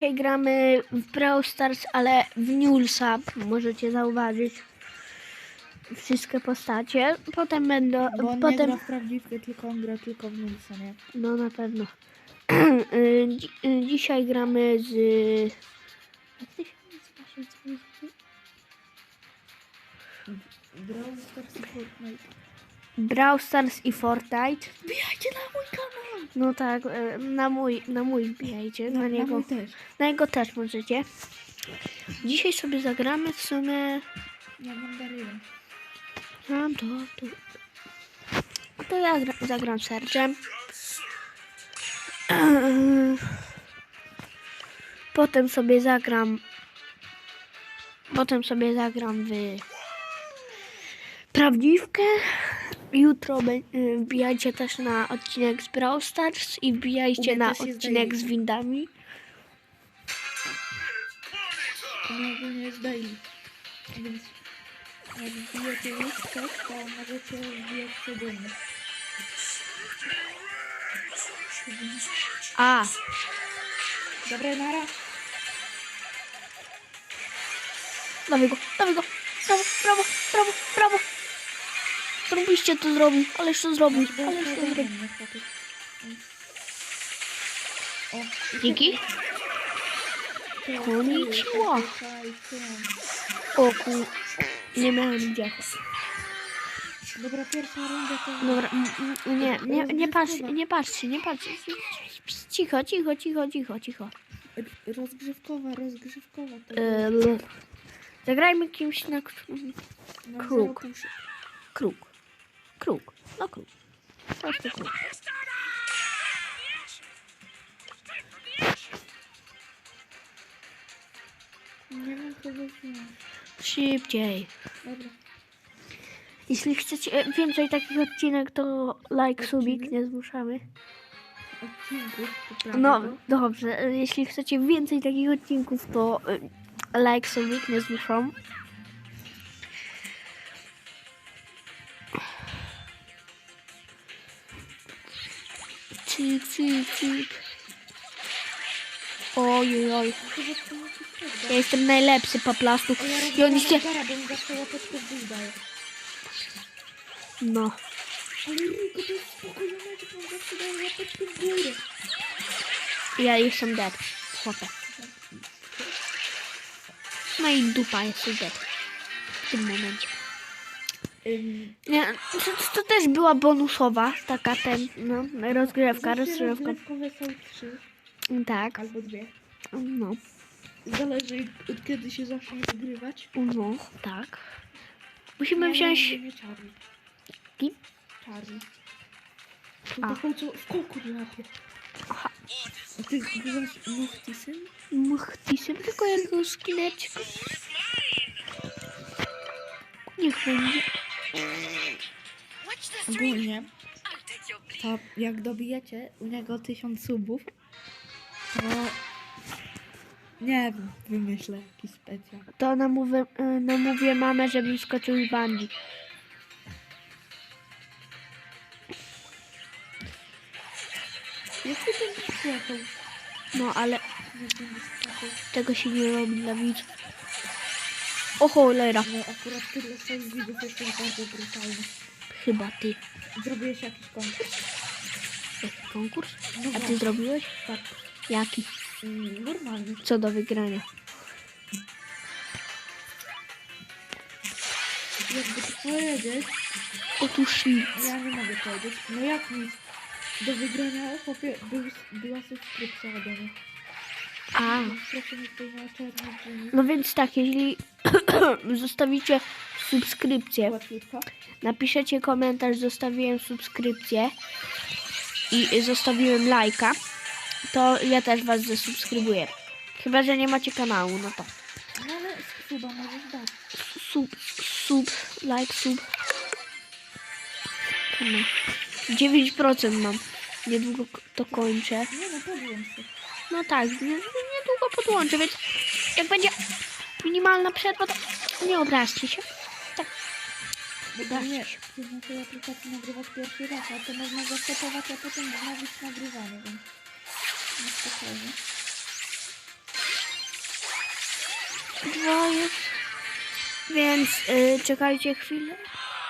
Dzisiaj gramy w Brawl Stars, ale w News'a, możecie zauważyć wszystkie postacie. Potem będą, Bo on nie potem, gra w prawdziwkę, tylko on gra tylko w Nilsa, nie? no na pewno. Y, dzi- y, Dzisiaj gramy z... Jak to się nazywa? się nazywa? Brawl Stars Fortnite. Brawl Stars i Fortnite. Wbijajcie na mój kanał! No tak, y, na mój, na mój wbijajcie, na, Na, niego. też. Na jego też możecie. Dzisiaj sobie zagramy w sumie... Ja mam Daryla. Mam to, to. To ja gra, zagram sercem. Potem sobie zagram. Potem sobie zagram w prawdziwkę. Jutro y, wbijajcie też na odcinek z Brawl Stars i wbijajcie na odcinek z windami. Mnie ogólnie jest daily. Więc jak wbijecie coś, to możecie wbijać codziennie. A, Dobra, nara. dawaj go, dawaj go. Brawo, brawo, brawo, brawo. Zrobiliście to zrobił, ależ to zrobił, ależ to zrobił. O, Dzięki. Konnichiwa. O kur... Nie miałem gdzie. Dobra, pierwsza runda to... Dobra, nie, nie, nie patrzcie, nie patrzcie, nie patrzcie. Cicho, cicho, cicho, cicho, cicho. Rozgrzewkowa, rozgrzewkowa Zagrajmy kimś na na kruk. 0,5 kruk. Kruk, no kruk. Prosty kruk. Wziąć. Szybciej. Dobra. Jeśli chcecie więcej takich odcinek, to like, subik, nie zmuszamy. No, dobrze. e, Jeśli chcecie więcej takich odcinków, to e, like, subik, nie zmuszam. Cik, cik, cik. Oj, oj, Ja jestem najlepszy po prostu. I oni się... No. Ja jestem dead. Chłopie. No i dupa jest dead. W tym momencie. Nie, to, to też była bonusowa, taka ten, no, rozgrywka, rozgrywka. rozgrywkowe są trzy Tak, albo dwie. no, Zależy od kiedy się zacznie wygrywać. no, tak. Musimy wziąć... Charlie. Kim? Charlie. A. Taką, co w kółku łapie. Aha. A ty bywasz Muchtisem? Muchtisem, tylko jego skineczek. Niech będzie. Ogólnie, to jak dobijecie u niego tysiąc subów, to nie wiem, wymyślę jakiś specjal. To namówię, y, namówię mamę, żebym skoczył. Jak ty będziesz płakał? No, ale tego się nie robi dla widzów. O cholera, No akurat tyle swoich widzów jest bardzo brutalny. chyba ty. Zrobiłeś jakiś konkurs? Jaki konkurs? No A ty zrobiłeś? Tak. Jaki? Mm, Normalny. Co do wygrania? Jakby to powiedzieć, Otóż nic. ja nie mogę powiedzieć. No jak nic? Do wygrania chłopie był, była subskrypcja ode mnie. A, no więc tak, jeśli zostawicie subskrypcję, napiszecie komentarz, zostawiłem subskrypcję i zostawiłem lajka, to ja też was zasubskrybuję. Chyba, że nie macie kanału, no to No ale suba możesz dać. sub, sub, like, sub. No. 9% mam. Niedługo to kończę. Nie no, podłącz się. No tak, nie- niedługo podłączę, więc jak będzie minimalna przerwa, to nie obraźcie się. Tak. Nie, ty na tej aplikacji nagrywasz pierwszy raz, a to można zastopować, a potem wznowić nagrywanie, więc no spokojnie. Dwa jest. Więc y, czekajcie chwilę.